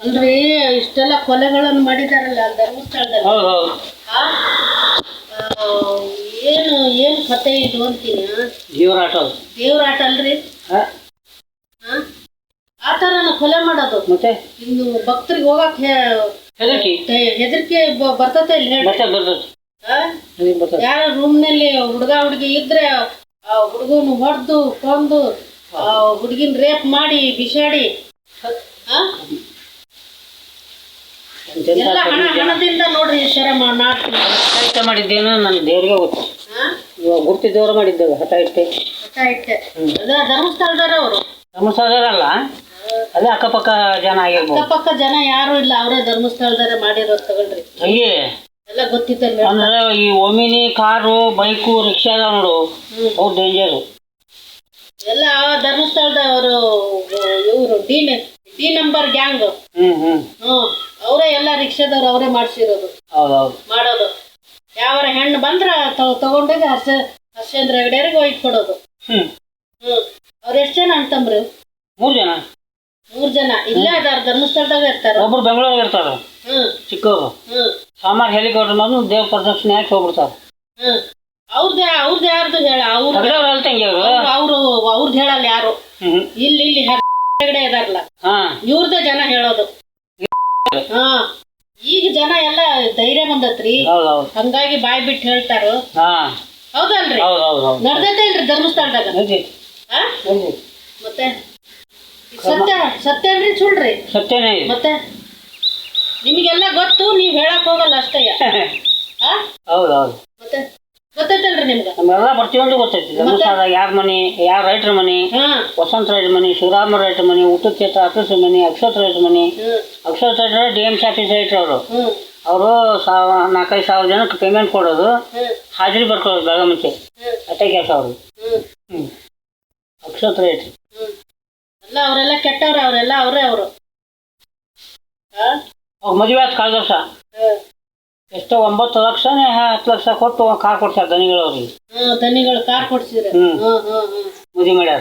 ಅಲ್ರಿ ಇಷ್ಟೆಲ್ಲ ಕೊಲೆಗಳನ್ನು ಮಾಡಿದಾರಲ್ಲ ಧರ್ಮಸ್ಥಳದಲ್ಲಿ ಹೌದು ಹೌದು. ಆ? ಆ, ಏನು ಏನು ಕತೆ ಇದು ಅಂತೀನಿ ಆ? ಜೀವರಾಟ ಅದು. ದೇವ್ರ ಆಟ ಅಲ್ರಿ? ಹಾ? ಆ? ಆ ಥರನ ಕೊಲೆ ಮಾಡೋದು. ಮತ್ತೆ? ಇನ್ನು ಭಕ್ತರಿಗೆ ಹೋಗಕ್ ಹೆದರ್ಕಿ? ಹೆದರಿಕೆ ಬರ್ತತೆ ಇಲ್ಲಿ ಹೇಳಿ. ಮತ್ತೆ ಬರ್ತದೆ. ಹೆದರಿಕೆ ಬರ್ತದೆ. ಯಾರ ರೂಮ್ನಲ್ಲಿ ಹುಡುಗ ಹುಡುಗಿ ಇದ್ರೆ ಆ ಹುಡುಗನ ಹೊಡೆದು ಕೊಂದು ಹುಡುಗಿನ ರೇಪ್ ಮಾಡಿ ಬಿಸಾಡಿ. ಎಲ್ಲ ಹಣ ಹಣದಿಂದ ನೋಡ್ರಿ ಶರಮ ನಾಟಕ ಹಠ ಮಾಡಿದ್ದೇನೋ ನನ್ನ ದೇವ್ರಿಗೆ ಗೊತ್ತು? ಇವಾಗ ಗುರ್ತಿ ದೇವ್ರ ಮಾಡಿದ್ದೇವೆ ಹಠಾಯಿಟ್ಟೆ ಇಟ್ಟೆ ಹಠ ಇಟ್ಟೆ ಅದ ಧರ್ಮಸ್ಥಳದವ್ರ ಅವರು. ಧರ್ಮಸ್ಥಳದಲ್ಲ ಅದೇ ಅಕ್ಕಪಕ್ಕ ಜನ ಆಗಿರ್ಬೋದು. ಅಕ್ಕಪಕ್ಕ ಜನ ಯಾರು ಇಲ್ಲ ಅವರೇ ಧರ್ಮಸ್ಥಳದಾರ ಮಾಡಿರೋದು ತಗೊಳ್ರಿ ಅಯ್ಯ ಎಲ್ಲ ಗೊತ್ತಿತ್ತಲ್ಲ ಅಂದ್ರೆ ಈ ಒಮಿನಿ ಕಾರು ಬೈಕು ರಿಕ್ಷಾ ಅದಾವ ನೋಡು. ಅವು ಡೇಂಜರು ಎಲ್ಲ ಧರ್ಮಸ್ಥಳದವರು ಇವರು ಡಿ ಡಿ ನಂಬರ್ ಗ್ಯಾಂಗ್ ಹ್ಮ್ ಹ್ಮ್. ಹ್ಮ್. ಅವರೇ ಎಲ್ಲ ರಿಕ್ಷಾದವ್ರು ಅವರೇ ಮಾಡಿಸಿರೋದು. ಹೌದೌದು. ಮಾಡೋದು. ಯಾವರ ಹೆಣ್ಣು ಬಂದ್ರ ತಗೊಂಡಾಗ ಹರ್ಷ ಹರ್ಷೇಂದ್ರ ಹೆಗಡೆಯರಿಗೆ ಒಯ್ದು ಕೊಡೋದು. ಹ್ಮ್. ಹ್ಮ್. ಅವ್ರು ಎಷ್ಟು ಜನ ಅಂತಂಬ್ರಿ ಮೂರು ಜನ. ಮೂರ್ ಜನ. ಇಲ್ಲೇ ಅದಾರ ಧರ್ಮಸ್ಥಳದಾಗ ಇರ್ತಾರ. ಒಬ್ರು ಬೆಂಗಳೂರಾಗ ಇರ್ತಾರೆ. ಹ್ಮ್. ಚಿಕ್ಕವರು. ಹ್ಮ್. ಸಾಮಾರ್ ಹೆಲಿಕಾಪ್ಟರ್ ಬಂದು ದೇವ್ ಪ್ರದಕ್ಷಿಣೆ ಹಾಕಿ ಹೋಗ್ಬಿಡ್ತಾರೆ. ಹ್ಮ್. ಅವ್ರದ್ದು ಅವ್ರದ್ದು ಯಾರ್ದು ಹೇಳ. ಅವ್ರು ಅವ್ರು ಅವ್ರದ್ದು ಹೇಳಲ್ಲ ಯಾರು. ಇಲ್ಲಿ ಇಲ್ಲಿ ಹೆಗಡೆ ಇದಾರಲ್ಲ ಹಾ. ಜನ ಹೇಳೋದು. ಹಾ. ಈಗ ಜನ ಎಲ್ಲ ಧೈರ್ಯ ಬಂದತ್ರಿ. ಹೌದೌದು ಹಂಗಾಗಿ ಬಾಯ್ ಬಿಟ್ಟು ಹೇಳ್ತಾರು. ಹಾ. ಹೌದಲ್ರಿ? ಹೌದು ಹೌದು ಹೌದು. ನಡ್ದೈತೆ ಇಲ್ರಿ ಧರ್ಮಸ್ಥಳದಾಗ? ನಡೀತೈತಿ ಮತ್ತೆ? ಸತ್ಯ ಸತ್ಯ ಅಲ್ರಿ ಸುಳ್ರಿ? ಸತ್ಯನೇ ಇದೆ. ಮತ್ತೆ? ನಿಮಗೆಲ್ಲ ಗೊತ್ತು ನೀವ್ ಹೇಳಕ್ ಹೋಗಲ್ಲ ಅಷ್ಟೇ. ಆ ಹೌದು ಹೌದು. ಮತ್ತೆ? ಗೊತ್ತೈತಲ್ರಿ ನಿಮ್ಗ? ನಮ್ಗೆಲ್ಲ ಪ್ರತಿಯೊಂದು ಗೊತ್ತೈತಿ ಧರ್ಮಸ್ಥಳ ಯಾರ ಮನೆ ಯಾರ ರೈತರ ಮನೆ ವಸಂತ ರೈಟರ್ ಮನೆ ಶಿವರಾಮ ರೈಟರ್ ಮನೆ ಊಟದ ಕ್ಷೇತ್ರ ಅಕ್ಷರ ಮನೆ ಅಕ್ಷರ ರೈಟರ್ ಮನೆ. ಅಕ್ಷತ್ ಅಕ್ಷರ ರೈತರ ಡಿ ಎಂ ಸಿ ಆಫೀಸ್ ರೈತರು ಅವರು. ಅವರು ಸಾವ ನಾಲ್ಕೈದು ಸಾವಿರ ಜನಕ್ಕೆ ಪೇಮೆಂಟ್ ಕೊಡೋದು. ಹಾಜರಿ ಬರ್ಕೊಳ್ಳೋದು ಬೆಳಗ್ಗೆ ಮುಂಚೆ. ಅಷ್ಟೇ ಕೆಲಸ ಅವರು. ಹ್ಞೂ ಅಕ್ಷರ ರೈಟ್ರು. ಎಲ್ಲ ಅವರೆಲ್ಲ ಕೆಟ್ಟವ್ರು ಅವರೆಲ್ಲ ಅವರೇ ಅವರು. ಅವ್ರ ಮದುವೆ ಆಯ್ತು ಕಳೆದ ವರ್ಷ. ಎಷ್ಟೋ ಒಂಬತ್ತು ಲಕ್ಷನೇ ಹತ್ತು ಲಕ್ಷ ಕೊಟ್ಟು ಕಾರ್ ಕೊಡ್ತಾರೆ ದನಿಗಳು ಅವ್ರಿಗೆ. ದನಿಗಳು ಕಾರ್ ಕೊಡ್ಸಿದ್ರೆ. ಹ್ಮ್. ಮದುವೆ ಮಾಡ್ಯಾರ.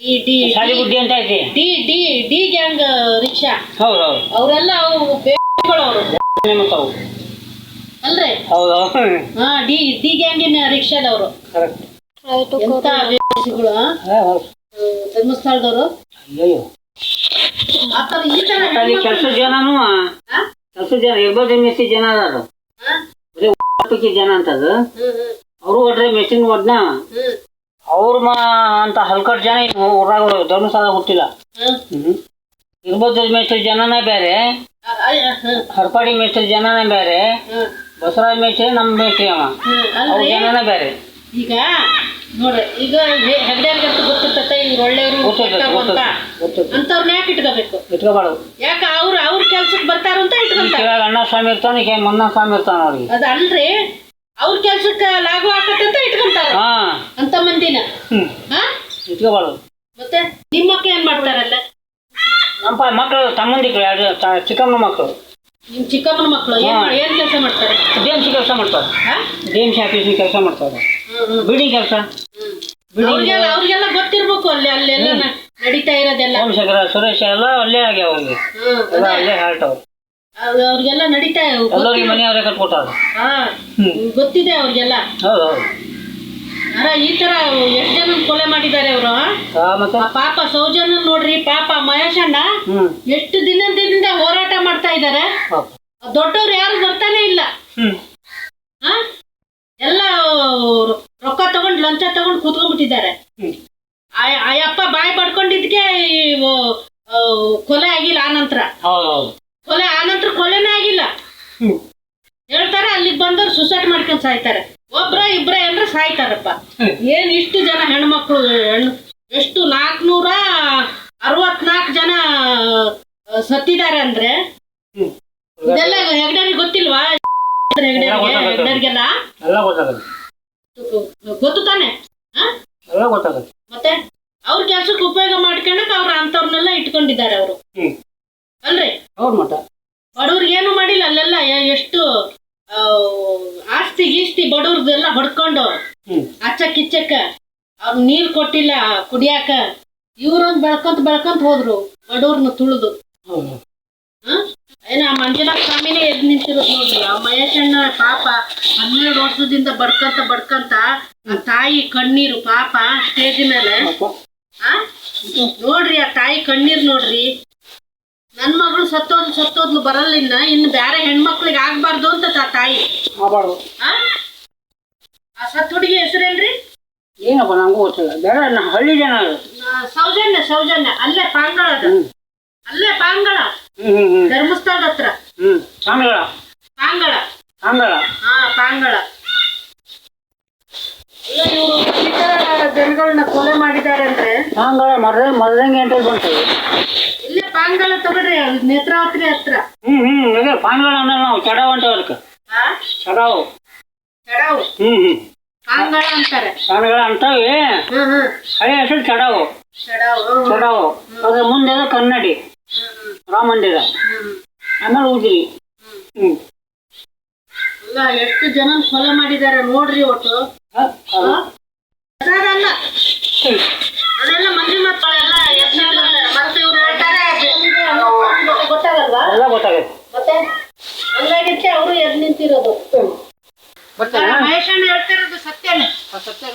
ಡಿ ಡಿ ಶಾಲಿ ಬುಡ್ಡಿ ಅಂತ ಐತಿ? D D D gang rickshaw. ಹೌದು ಹೌದು. ಅವರೆಲ್ಲ ಅವು ಬೇಗಳು ಅವರು. ಅವು. ಅಲ್ರಿ? ಹೌದು ಹಾ ಡಿ ಡಿ ಗ್ಯಾಂಗಿನ ರಿಕ್ಷಾದವರು. ಕರೆಕ್ಟ್. ಎಂತ ಬೇಸಿಗಳು ಹೌದು. ಧರ್ಮಸ್ಥಳದವರು. ಅಯ್ಯೋ ಈ ತರ ಕೆಲಸ ಜನನು ಹಾ? ಕೆಲಸ ಜನ ಇರ್ಬೋದು ಮೆಸ್ಸಿ ಜನ ಅದಾರ? ಬರೀ ಪೈಕಿ ಜನ ಅಂತದು ಅವರು ಒಡ್ರೆ ಮೆಷಿನ್ ಹೊಡ್ನ ಅವ್ರ ಮಾ ಅಂತ ಹಲ್ಕಟ್ ಜನ ಊರಾಗ ಧರ್ಮಸ್ಥಳ ಹುಟ್ಟಿಲ್ಲ. ಇರ್ಬೋದು ಮೇಸ್ತ್ರಿ ಜನನೇ ಬೇರೆ ಹರ್ಪಾಡಿ ಮೇಸ್ತ್ರಿ ಜನನೇ ಬೇರೆ ಬಸವರಾಜ ಮೇಸ್ತ್ರಿ ನಮ್ಮ ಮೇಸ್ತ್ರಿ ಅವ. ಅವ್ರ ಜನನೇ ಬೇರೆ ಈಗ ನೋಡ್ರಿ ಈಗ ಹೆಗ್ಡೆರ್ಗಂತೂ ಗೊತ್ತಿರ್ತೈತೆ ಇವ್ರು ಒಳ್ಳೆಯವರು ಅಂತ. ಅಂತವ್ರನ್ನ ಯಾಕೆ ಇಟ್ಕೋಬೇಕು? ಇಟ್ಕೋಬಾರ್ದು. ಯಾಕ ಕೆಲ್ಸಕ್ಕೆ ಬರ್ತಾರ ಅಂತ ಇಟ್ಕೊಂತಾರ ಅಣ್ಣ ಸ್ವಾಮಿ ಇರ್ತಾನೆ ಈ ಮನ್ನ ಸ್ವಾಮಿ ಇರ್ತಾನ ಅವ್ರಿಗೆ. ಅದ ಅಲ್ರಿ ಅವ್ರ ಕೆಲ್ಸಕ್ಕೆ ಲಾಗು ಹಾಕತ್ತೆ ಅಂತ ಇಟ್ಕೊಂತಾರ. ಹಾ. ಅಂತ ಮಂದಿನ. ಹಾ? ಇಟ್ಕೋಬಾರ್ದು. ಮತ್ತೆ ನಿಮ್ಮಕ್ಕ ಏನ್ ಮಾಡ್ತಾರಲ್ಲ? ನಮ್ಮ ಮಕ್ಕಳು ತಮ್ಮಂದಿಕ್ಳು ಯಾರು ತ- ಚಿಕ್ಕಮ್ಮ ಮಕ್ಕಳು ನಿಮ್ ಚಿಕ್ಕಮ್ಮನ ಮಕ್ಕಳು ಏನ್ ಏನ್ ಕೆಲಸ ಮಾಡ್ತಾರೆ? ಜೇಮ್ಸ್ ಕೆಲಸ ಮಾಡ್ತಾರೆ. ಜೇಮ್ಸ್ ಆಫೀಸ್ ಕೆಲಸ ಮಾಡ್ತಾರೆ. ಬಿಡಿ ಬಿಲ್ಡಿಂಗ್ ಕೆಲಸ. ಅವ್ರಿಗೆಲ್ಲ ಅವ್ರಿಗೆಲ್ಲ ಗೊತ್ತಿರ್ಬೇಕು ಅಲ್ಲಿ ಅಲ್ಲೆಲ್ಲ ನಡೀತಾ ಇರೋದೆಲ್ಲ. ಸೋಮಶೇಖರ ಸುರೇಶ್ ಎಲ್ಲ ಅಲ್ಲೇ ಆಗ್ಯಾವ ಅವ್ರಿಗೆ ಎಲ್ಲ. ಅಲ್ಲೇ ಹಾಲ್ಟ್ ಅವ್ರು. ಅವ್ರ್- ಅವ್ರಿಗೆಲ್ಲ ನಡೀತಾ ಎಲ್ಲರಿಗೆ ಮನೆ ಅವರೇ ಕಟ್ಕೊಟ್ಟಾರ. ಹಾ ಗೊತ್ತಿದೆ ಅವ್ರಿಗೆಲ್ಲ. ಹೌದು ಹೌದು. ಅರ ಈ ತರ ಎಷ್ಟು ಜನ ಕೊಲೆ ಮಾಡಿದ್ದಾರೆ ಅವರು ಹಾ? ಮತ್ತೆ? ಆ ಪಾಪ ಸೌಜನ್ಯ ನೋಡ್ರಿ ಪಾಪ ಮಹೇಶಣ್ಣ ಹ್ಮ್. ಎಷ್ಟು ದಿನದಿಂದ ಹೋರಾಟ ಮಾಡ್ತಾ ಇದ್ದಾರೆ. ದೊಡ್ಡವ್ರು ಯಾರು ಬರ್ತಾನೆ ಇಲ್ಲ. ಹ್ಮ್. ಹಾ? ಎಲ್ಲ ರೊಕ್ಕ ತಗೊಂಡ್ ಲಂಚ ತಗೊಂಡ್ ಕೂತ್ಕೊಂಡ್ಬಿಟ್ಟಿದ್ದಾರೆ. ಹ್ಮ್. ಅಪ್ಪ ಬಾಯಿ ಪಡ್ಕೊಂಡಿದ್ಕೆ ಕೊಲೆ ಆಗಿಲ್ಲ ಆನಂತರ ಕೊಲೆ ಆನಂತರ ಕೊಲೆನೇ ಆಗಿಲ್ಲ. ಹೇಳ್ತಾರೆ ಅಲ್ಲಿಗೆ ಬಂದವ್ರು ಸುಸೈಡ್ ಮಾಡ್ಕೊಂಡ್ ಸಾಯ್ತಾರೆ. ಒಬ್ರ ಇಬ್ರ ಅಂದ್ರೆ ಸಾಯ್ತಾರಪ್ಪ. ಏನ್ ಇಷ್ಟು ಜನ ಹೆಣ್ಮಕ್ಳು ಹೆಣ್ಣು ಎಷ್ಟು ನಾಲ್ಕನೂರ ಅರವತ್ನಾಲ್ಕು ಜನ ಸತ್ತಿದ್ದಾರೆ ಅಂದ್ರೆ ಇದೆಲ್ಲ ಹೆಗ್ಡರಿಗೆ ಗೊತ್ತಿಲ್ವಾ? ಹೆಗ್ಡರಿಗೆ. ಹೆಗ್ಡರಿಗೆಲ್ಲ? ಗೊತ್ತು ತಾನೆ? ಗೊತ್ತಾಗುತ್ತೆ. ಅವ್ರ ಕೆಲ್ಸಕ್ಕೆ ಉಪಯೋಗ ಮಾಡ್ಕೊಳಕ್ ಅವ್ರ ಅಂತವ್ರನ್ನೆಲ್ಲ ಇಟ್ಕೊಂಡಿದ್ದಾರೆ ಅವರು. ಅಲ್ರಿ? ಅವ್ರ ಮಠ. ಬಡವ್ರಿಗೆ ಏನು ಮಾಡಿಲ್ಲ ಅಲ್ಲೆಲ್ಲ ಎಷ್ಟು ಆ, ಆಸ್ತಿ ಗೀಸ್ತಿ ಬಡವ್ರದೆಲ್ಲ ಹೊಡ್ಕೊಂಡು ಅಚ್ಚ ಕಿಚ್ಚಕ್ಕ ಅವ್ರ ನೀರ್ ಕೊಟ್ಟಿಲ್ಲ ಕುಡಿಯಾಕ. ಇವ್ರೊಂದ್ ಬೆಳ್ಕೊಂತ ಬೆಳ್ಕೊಂತ ಹೋದ್ರು ಬಡವ್ರನ್ನ ತುಳಿದು? ಏನ ಆ ಮಂಜುನಾಥ ಸ್ವಾಮಿನೇ ಎದ್ ನಿಂತಿರೋದು ನೋಡ್ರಿ. ಆ ಮಹೇಶಣ್ಣ ಪಾಪ ಹನ್ನೆರಡು ವರ್ಷದಿಂದ ಬಡ್ಕಂತ ಬಡ್ಕಂತ ಆ ತಾಯಿ ಕಣ್ಣೀರು ಪಾಪ ಸ್ಟೇಜ್ ಮೇಲೆ ಆ? ನೋಡ್ರಿ ಆ ತಾಯಿ ಕಣ್ಣೀರ್ ನೋಡ್ರಿ. ನನ್ನ ಮಗಳು ಸತ್ತೋದ್ಲು ಸತ್ತೋದ್ಲು ಬರಲ್ಲ ಇನ್ನ ಇನ್ನು ಬೇರೆ ಹೆಣ್ಮಕ್ಳಿಗೆ ಆಗ್ಬಾರ್ದು ಅಂತ ಆ ತಾಯಿ. ಮಾಡಬಾರ್ದು ಆ? ಆ ಸತ್ ಹುಡುಗಿ ಹೆಸರೇನ್ರಿ? ಏನಪ್ಪ ನಂಗೂ ಗೊತ್ತಿಲ್ಲ. ಬೇರೆ ನಾ ಹಳ್ಳಿ ಜನ ಅದು. ಆ, ಸೌಜನ್ಯ ಸೌಜನ್ಯ. ಅಲ್ಲೇ ಪಾಂಗಳ ಅಲ್ಲೇ ಪಾಂಗಳ. ಹ್ಮ್ ಹ್ಮ್ ಹ್ಮ್. ಧರ್ಮಸ್ಥಳದ ಹತ್ರ. ಹ್ಮ್. ಪಾಂಗಳ. ಪಾಂಗಳ. ಪಾಂಗಳ. ಹಾ ಪಾಂಗಳ. ಜನಗಳನ್ನ ಕೊಲೆ ಮಾಡಿದ್ದಾರೆ ಅಂದ್ರೆ? ತಾಂಗಳ ಮರದ ಮರದಂಗೆ ಅಂತ ಬಂತು. ಇಲ್ಲೇ ಪಾಂಗಳ ತಗೊಳ್ರಿ ನೇತ್ರಾವತಿ ಹತ್ರ. ಹ್ಮ್ ಹ್ಮ್ ಅದೇ ಪಾಂಗಳ ಅಂದ್ರೆ ನಾವು ಚಡಾವ್ ಅಂತ ಅದಕ್ಕೆ. ಚಡಾವ್. ಚಡಾವ್? ಹ್ಮ್ ಹ್ಮ್. ಪಾನ್ಗಳ ಅಂತಾರೆ. ಪಾನ್ಗಳ ಅಂತವೆ. ಹಳೆ ಹೆಸರು ಚಡಾವ್. ಚಡಾವ್ ಅದ್ರ ಮುಂದೆ ಕನ್ನಡಿ. ರಾಮ ಮಂದಿರ ಆಮೇಲೆ ಉದ್ರಿ. ಹ್ಮ್. ಎಷ್ಟು ಜನ ಕೊಲೆ ಮಾಡಿದ್ದಾರೆ ನೋಡ್ರಿ ಒಟ್ಟು. ಅದೆಲ್ಲ ಮಂದಿ ಮಕ್ಕಳೆಲ್ಲ ಮತ್ತೆ ಇವ್ರು ಹೇಳ್ತಾರೆ ಗೊತ್ತಾಗಲ್ವಾ? ಎಲ್ಲ ಗೊತ್ತಾಗೈತೆ ಮತ್ತೆ ಹಂಗಾಗಿತ್ತೆ ಅವರು ಎದ್ ನಿಂತಿರೋದು. ಮಹೇಶಣ್ಣ ಹೇಳ್ತಿರೋದು ಸತ್ಯನೇ. ಸತ್ಯ